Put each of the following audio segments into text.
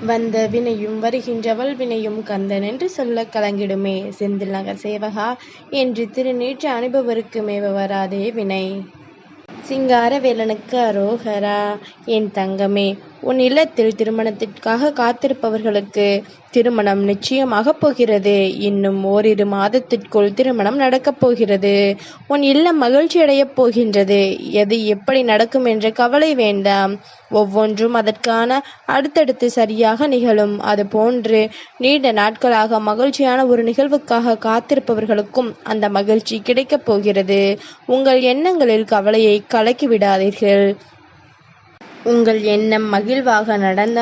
வந்த வினையும் வருகின்றவள் வினையும் கந்தன் என்று சொல்லக் கலங்கிடுமே. செந்தில் நகர் சேவகா என்று திருநீற்று அனுபவருக்கு மேவ வராதே வினை. சிங்காரவேலனுக்கு அரோகரா என் தங்கமே உன் இல்லத்தில் திருமணத்திற்காக காத்திருப்பவர்களுக்கு திருமணம் நிச்சயமாகப் போகிறது. இன்னும் ஓரிரு மாதத்திற்குள் திருமணம் நடக்கப் போகிறது. உன் இல்லம் மகிழ்ச்சி அடையப் போகின்றது. எது எப்படி நடக்கும் என்ற கவலை வேண்டாம். ஒவ்வொன்றும் அதற்கான அடுத்தடுத்து சரியாக நிகழும். அது போன்று நீண்ட நாட்களாக மகிழ்ச்சியான ஒரு நிகழ்வுக்காக காத்திருப்பவர்களுக்கும் அந்த மகிழ்ச்சி கிடைக்கப் போகிறது. உங்கள் எண்ணங்களில் கவலையை கலக்கி விடாதீர்கள் உங்கள் எண்ணம் மகிழ்வாக நடந்த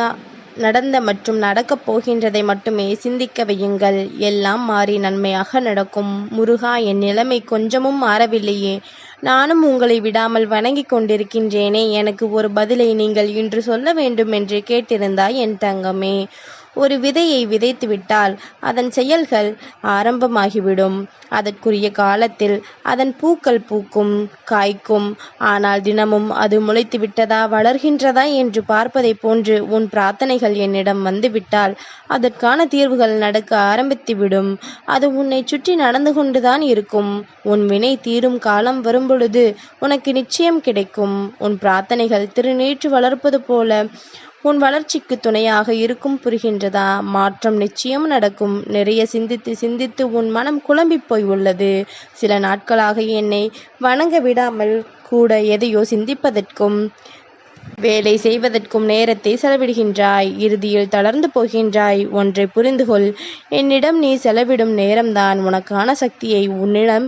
நடந்த மற்றும் நடக்கப் போகின்றதை மட்டுமே சிந்திக்க வையுங்கள். எல்லாம் மாறி நன்மையாக நடக்கும். முருகா என் நிலைமை கொஞ்சமும் மாறவில்லையே. நானும் உங்களை விடாமல் வணங்கி கொண்டிருக்கின்றேனே. எனக்கு ஒரு பதிலை நீங்கள் இன்று சொல்ல வேண்டும் என்று கேட்டிருந்தாய் என் தங்கமே. ஒரு விதையை விதைத்துவிட்டால் அதன் செயல்கள் ஆரம்பமாகிவிடும். அதற்குரிய காலத்தில் அதன் பூக்கள் பூக்கும் காய்க்கும். ஆனால் தினமும் அது முளைத்து விட்டதா வளர்கின்றதா என்று பார்ப்பதை போன்று உன் பிரார்த்தனைகள் என்னிடம் வந்துவிட்டால் அதற்கான தீர்வுகள் நடக்க ஆரம்பித்துவிடும். அது உன்னை சுற்றி நடந்து கொண்டுதான் இருக்கும். உன் வினை தீரும் காலம் வரும்பொழுது உனக்கு நிச்சயம் கிடைக்கும். உன் பிரார்த்தனைகள் திருநீற்று வளர்ப்பது போல உன் வளர்ச்சிக்கு துணையாக இருக்கும் புரிகின்றதா? மாற்றம் நிச்சயம் நடக்கும். நிறைய சிந்தித்து சிந்தித்து உன் மனம் குழம்பி போய் உள்ளது. சில நாட்களாக என்னை வணங்க விடாமல் கூட எதையோ சிந்திப்பதற்கும் வேலை செய்வதற்கும் நேரத்தை செலவிடுகின்றாய். இறுதியில் தளர்ந்து போகின்றாய். ஒன்றை புரிந்துகொள். என்னிடம் நீ செலவிடும் நேரம்தான். உனக்கான சக்தியை உன்னிடம்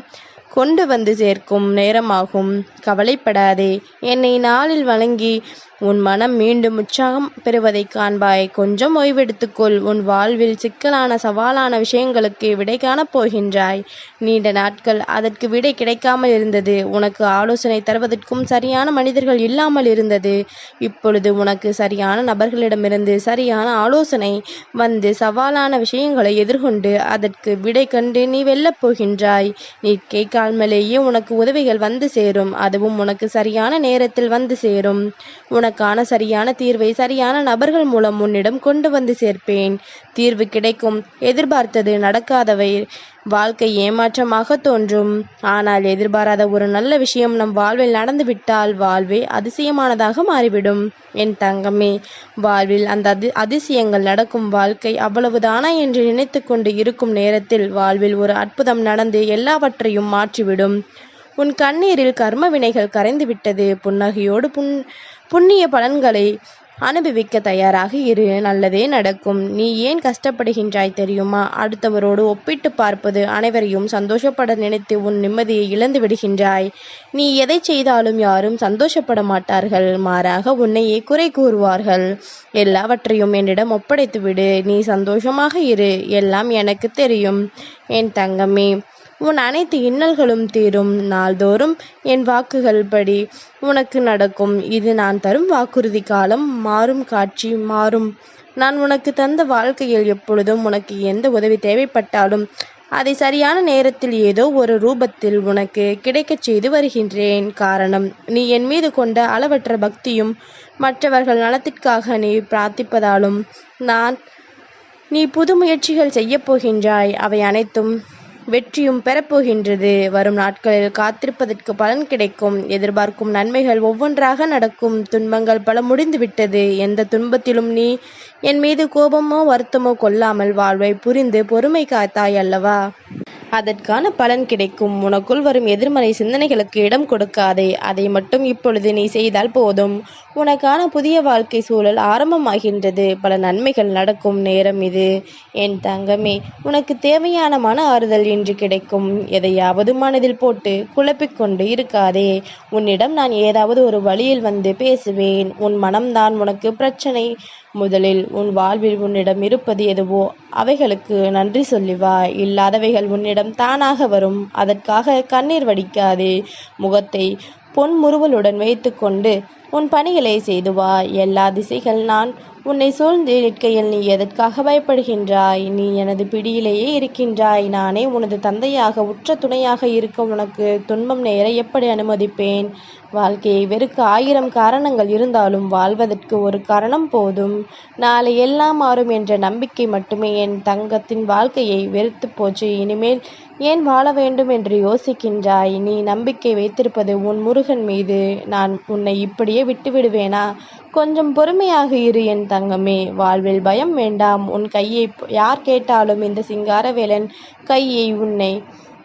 கொண்டு வந்து சேர்க்கும் நேரமாகும். கவலைப்படாதே. என்னை நாளில் வழங்கி உன் மனம் மீண்டும் உற்சாகம் பெறுவதை காண்பாய். கொஞ்சம் ஓய்வெடுத்துக்கொள். உன் வாழ்வில் சிக்கலான சவாலான விஷயங்களுக்கு விடை காணப் போகின்றாய். நீண்ட நாட்கள் அதற்கு விடை கிடைக்காமல் இருந்தது. உனக்கு ஆலோசனை தருவதற்கும் சரியான மனிதர்கள் இல்லாமல் இருந்தது. இப்பொழுது உனக்கு சரியான நபர்களிடமிருந்து சரியான ஆலோசனை வந்து சவாலான விஷயங்களை எதிர்கொண்டு அதற்கு விடை கண்டு நீ வெல்லப் போகின்றாய். நீ கேட்க கேட்காமலேயே உனக்கு உதவிகள் வந்து சேரும். அதுவும் உனக்கு சரியான நேரத்தில் வந்து சேரும். உனக்கான சரியான தீர்வை சரியான நபர்கள் மூலம் உன்னிடம் கொண்டு வந்து சேர்ப்பேன். தீர்வு கிடைக்கும். எதிர்பார்த்தது நடக்காதவை. வாழ்க்கை ஏமாற்றமாக தோன்றும். ஆனால் எதிர்பாராத ஒரு நல்ல விஷயம் நம் வாழ்வில் நடந்துவிட்டால் வாழ்வே அதிசயமானதாக மாறிவிடும். என் தங்கமே வாழ்வில் அந்த அதி அதிசயங்கள் நடக்கும் வாழ்க்கை அவ்வளவுதானா என்று நினைத்து கொண்டு இருக்கும் நேரத்தில் வாழ்வில் ஒரு அற்புதம் நடந்து எல்லாவற்றையும் மாற்றிவிடும். உன் கண்ணீரில் கர்ம வினைகள் கரைந்து விட்டது புன்னகையோடு புண் புண்ணிய பலன்களை அனுபவிக்க தயாராக இரு நல்லதே நடக்கும். நீ ஏன் கஷ்டப்படுகின்றாய் தெரியுமா? அடுத்தவரோடு ஒப்பிட்டு பார்ப்பது அனைவரையும் சந்தோஷப்பட நினைத்து உன் நிம்மதியை இழந்து விடுகின்றாய். நீ எதை செய்தாலும் யாரும் சந்தோஷப்பட மாட்டார்கள். மாறாக உன்னையே குறை கூறுவார்கள். எல்லாவற்றையும் என்னிடம் ஒப்படைத்து விடு நீ சந்தோஷமாக இரு. எல்லாம் எனக்கு தெரியும். என் தங்கமே உன் அனைத்து இன்னல்களும் தீரும். நாள்தோறும் என் வாக்குகள் படி உனக்கு நடக்கும். இது நான் தரும் வாக்குறுதி காலம். மாறும் காட்சி மாறும். நான் உனக்கு தந்த வாழ்க்கையில் எப்பொழுதும் உனக்கு எந்த உதவி தேவைப்பட்டாலும் அதை சரியான நேரத்தில் ஏதோ ஒரு ரூபத்தில் உனக்கு கிடைக்கச் செய்து வருகின்றேன். காரணம் நீ என் மீது கொண்ட அளவற்ற பக்தியும் மற்றவர்கள் நலத்திற்காக நீ பிரார்த்திப்பதாலும் நான் நீ புது முயற்சிகள் செய்யப் போகின்றாய். அவை அனைத்தும் வெற்றியும் பெறப்போகின்றது. வரும் நாட்களில் காத்திருப்பதற்கு பலன் கிடைக்கும். எதிர்பார்க்கும் நன்மைகள் ஒவ்வொன்றாக நடக்கும். துன்பங்கள் பல முடிந்துவிட்டது. எந்த துன்பத்திலும் நீ என் மீது கோபமோ வருத்தமோ கொள்ளாமல் வாழ்வை புரிந்து பொறுமை காத்தாய் அல்லவா? அதற்கான பலன் கிடைக்கும். உனக்குள் வரும் எதிர்மறை சிந்தனைகளுக்கு இடம் கொடுக்காதே. அதை மட்டும் இப்பொழுது நீ செய்தால் போதும். உனக்கான புதிய வாழ்க்கை சூழல் ஆரம்பமாகின்றது. பல நன்மைகள் நடக்கும் நேரம் இது. என் தங்கமே உனக்கு தேவையான மன ஆறுதல் இன்று கிடைக்கும். எதையாவது மனதில் போட்டு குழப்பிக்கொண்டு இருக்காதே. உன்னிடம் நான் ஏதாவது ஒரு வழியில் வந்து பேசுவேன். உன் மனம்தான் உனக்கு பிரச்சனை. முதலில் உன் வாழ்வில் உன்னிடம் இருப்பது எதுவோ அவைகளுக்கு நன்றி சொல்லி வா இல்லாதவைகள் உன்னிடம் தானாக வரும். அதற்காக கண்ணீர் வடிக்காதே. முகத்தை பொன் முறுவலுடன் வைத்துக்கொண்டு உன் பணிகளை செய்து வா எல்லா திசைகள் நான் உன்னை சூழ்ந்து நிற்கையில் நீ எதற்காக பயப்படுகின்றாய்? நீ எனது பிடியிலேயே இருக்கின்றாய். நானே உனது தந்தையாக உற்ற துணையாக இருக்க உனக்கு துன்பம் நேர எப்படி அனுமதிப்பேன்? வாழ்க்கையை வெறுக்க ஆயிரம் காரணங்கள் இருந்தாலும் வாழ்வதற்கு ஒரு காரணம் போதும். நாளை எல்லாம் மாறும் என்ற நம்பிக்கை மட்டுமே என் தங்கத்தின் வாழ்க்கையை வெறுத்து போச்சு. இனிமேல் ஏன் வாழ வேண்டும் என்று யோசிக்கின்றாய்? நீ நம்பிக்கை வைத்திருப்பது உன் முருகன் மீது நான் உன்னை இப்படியே விட்டு விடுவேனா கொஞ்சம் பொறுமையாக இரு என் தங்கமே. வாழ்வில் பயம் வேண்டாம். உன் கையை யார் கேட்டாலும் இந்த சிங்காரவேலன் கையை உன்னை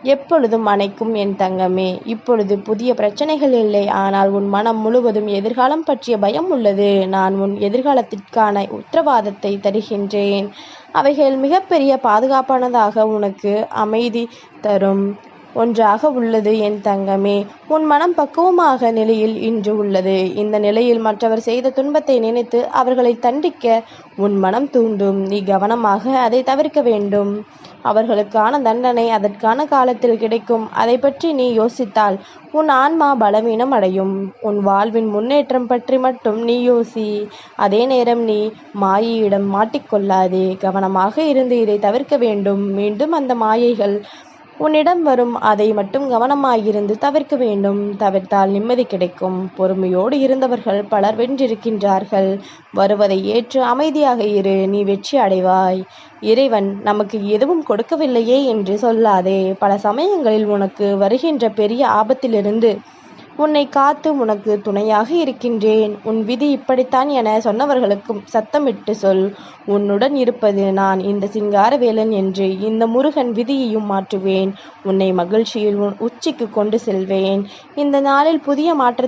எப்பொழுதும் அணைக்கும் என் தங்கமே. இப்பொழுது புதிய பிரச்சனைகள் இல்லை. ஆனால் உன் மனம் முழுவதும் எதிர்காலம் பற்றிய பயம் உள்ளது. நான் உன் எதிர்காலத்திற்கான உத்தரவாதத்தை தருகின்றேன். அவைகள் மிகப்பெரிய பாதுகாப்பானதாக உனக்கு அமைதி தரும். ஒன்றாக உள்ளது என் தங்கமே. உன் மனம் பக்குவமாக நிலையில் இன்று உள்ளது. இந்த நிலையில் மற்றவர் செய்த துன்பத்தை நினைத்து அவர்களை தண்டிக்க உன் மனம் தூண்டும். நீ கவனமாக அதை தவிர்க்க வேண்டும். அவர்களுக்கான தண்டனை அதற்கான காலத்தில் கிடைக்கும். அதை பற்றி நீ யோசித்தால் உன் ஆன்மா பலவீனம் அடையும். உன் வாழ்வின் முன்னேற்றம் பற்றி மட்டும் நீ யோசி. அதே நேரம் நீ மாயையிடம் மாட்டிக்கொள்ளாதே. கவனமாக இருந்து இதை தவிர்க்க வேண்டும். மீண்டும் அந்த மாயைகள் உன்னிடம் வரும் அதை மட்டும் கவனமாயிருந்து தவிர்க்க வேண்டும். தவிர்த்தால் நிம்மதி கிடைக்கும். பொறுமையோடு இருந்தவர்கள் பலர் வென்றிருக்கின்றார்கள். வருவதை ஏற்று அமைதியாக இரு. நீ வெற்றி அடைவாய். இறைவன் நமக்கு எதுவும் கொடுக்கவில்லையே என்று சொல்லாதே. பல சமயங்களில் உனக்கு வருகின்ற பெரிய ஆபத்திலிருந்து உன்னை காத்து உனக்கு துணையாக இருக்கின்றேன். உன் விதி இப்படித்தான் என சொன்னவர்களுக்கும் சத்தமிட்டு சொல். உன்னுடன் இருப்பது நான் இந்த சிங்காரவேலன் என்று இந்த முருகன் விதியையும் மாற்றுவேன். உன்னை மகிழ்ச்சியில் உன் உச்சிக்கு கொண்டு செல்வேன். இந்த நாளில் புதிய மாற்ற